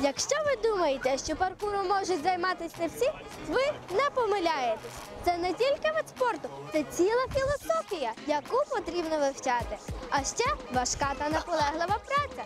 Якщо ви думаєте, що паркуром можуть займатися всі, ви не помиляєтесь. Це не тільки вид спорту, це ціла філософія, яку потрібно вивчати. А ще важка та наполеглива праця.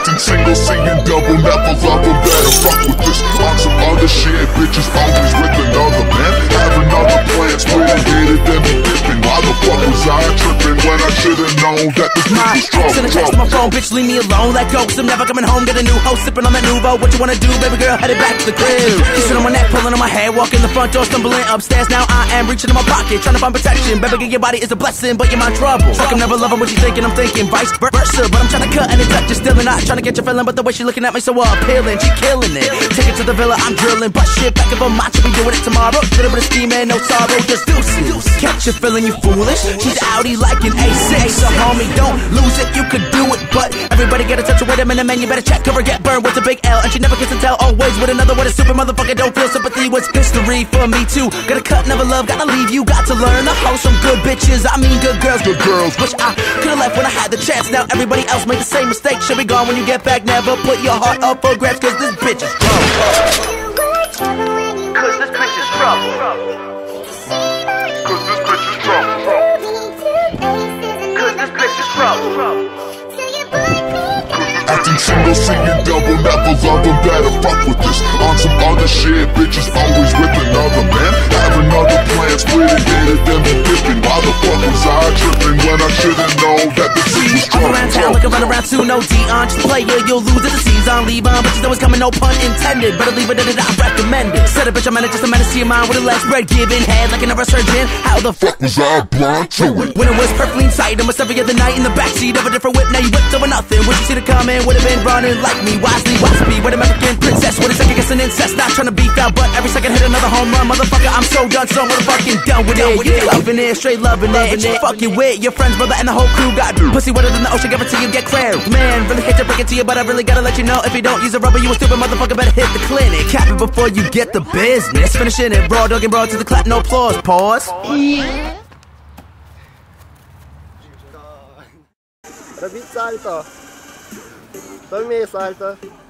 Acting single, seeing double, never love a better fuck with this. On some other shit, bitches always with another man. Having other plans, splitting hated them be dipping. Why the fuck was I tripping when I should've known that My bitch was send a trouble? text to my phone, bitch, leave me alone. Let go, cause I'm never coming home. Get a new host, sipping on that nouveau. What you wanna do, baby girl? Headed back to the crib. Kissing on my neck, pulling on my hair. Walking the front door, stumbling upstairs. Now I am reaching in my pocket, trying to find protection. Baby girl, your body is a blessing, but you're my trouble. Fuck, I'm never loving what you thinking. I'm thinking vice versa, but I'm trying to cut and touch. You're still not trying to get your feeling, but the way she looking at me so appealing, she killing it. Take it to the villa, I'm drilling, but shit back of a macho, be doing it tomorrow. Little bit of steam and no sorrow, just deuces. Catch you feeling you foolish. She's outie like an A6, so homie, don't lose it. You could do it, but everybody get a touch of wait a minute, man. You better check or get burned with a big L. And she never gets to tell, always with another with a super motherfucker. Don't feel sympathy, what's history for me too. Gotta cut, never love, gotta leave you, got to learn. The host from good bitches, I mean good girls, good girls. Wish I could've left when I had the chance. Now everybody else made the same mistake. Should be gone when you get back. Never put your heart up for grabs, cause this bitch is trouble. Acting single, seeing double, never love a better fuck with this. On some other shit, bitches always with another man. Having other plans, splitting hated them that the was I'm around town looking run around too, no Dion. Just play it, you'll lose it. The season, leave on. Bitches always coming, no pun intended. Better leave it at it, I recommend it. Said a bitch, I'm in it, just a menace to your mind with a less bread giving head like an surgeon. How the fuck? Was I blind to it? When it was perfectly inside, almost every other night in the backseat of a different whip. Now you whipped over nothing. Would you see the comment? Would have been running like me. Wisely, waspy, with American an incest, not trying to beat that, but every second hit another home run. Motherfucker, I'm so done, so motherfucking done with it. Yeah, loving it, straight loving it. And you fucking with your friends, brother, and the whole crew got pussy wetter than the ocean, guarantee you get clear. Man, really hate to break it to you, but I really gotta let you know if you don't use a rubber, you a stupid motherfucker, better hit the clinic. Cap it before you get the business. Finishing it, raw dog and to the clap, no applause, pause. Yeah. Salto. Salto.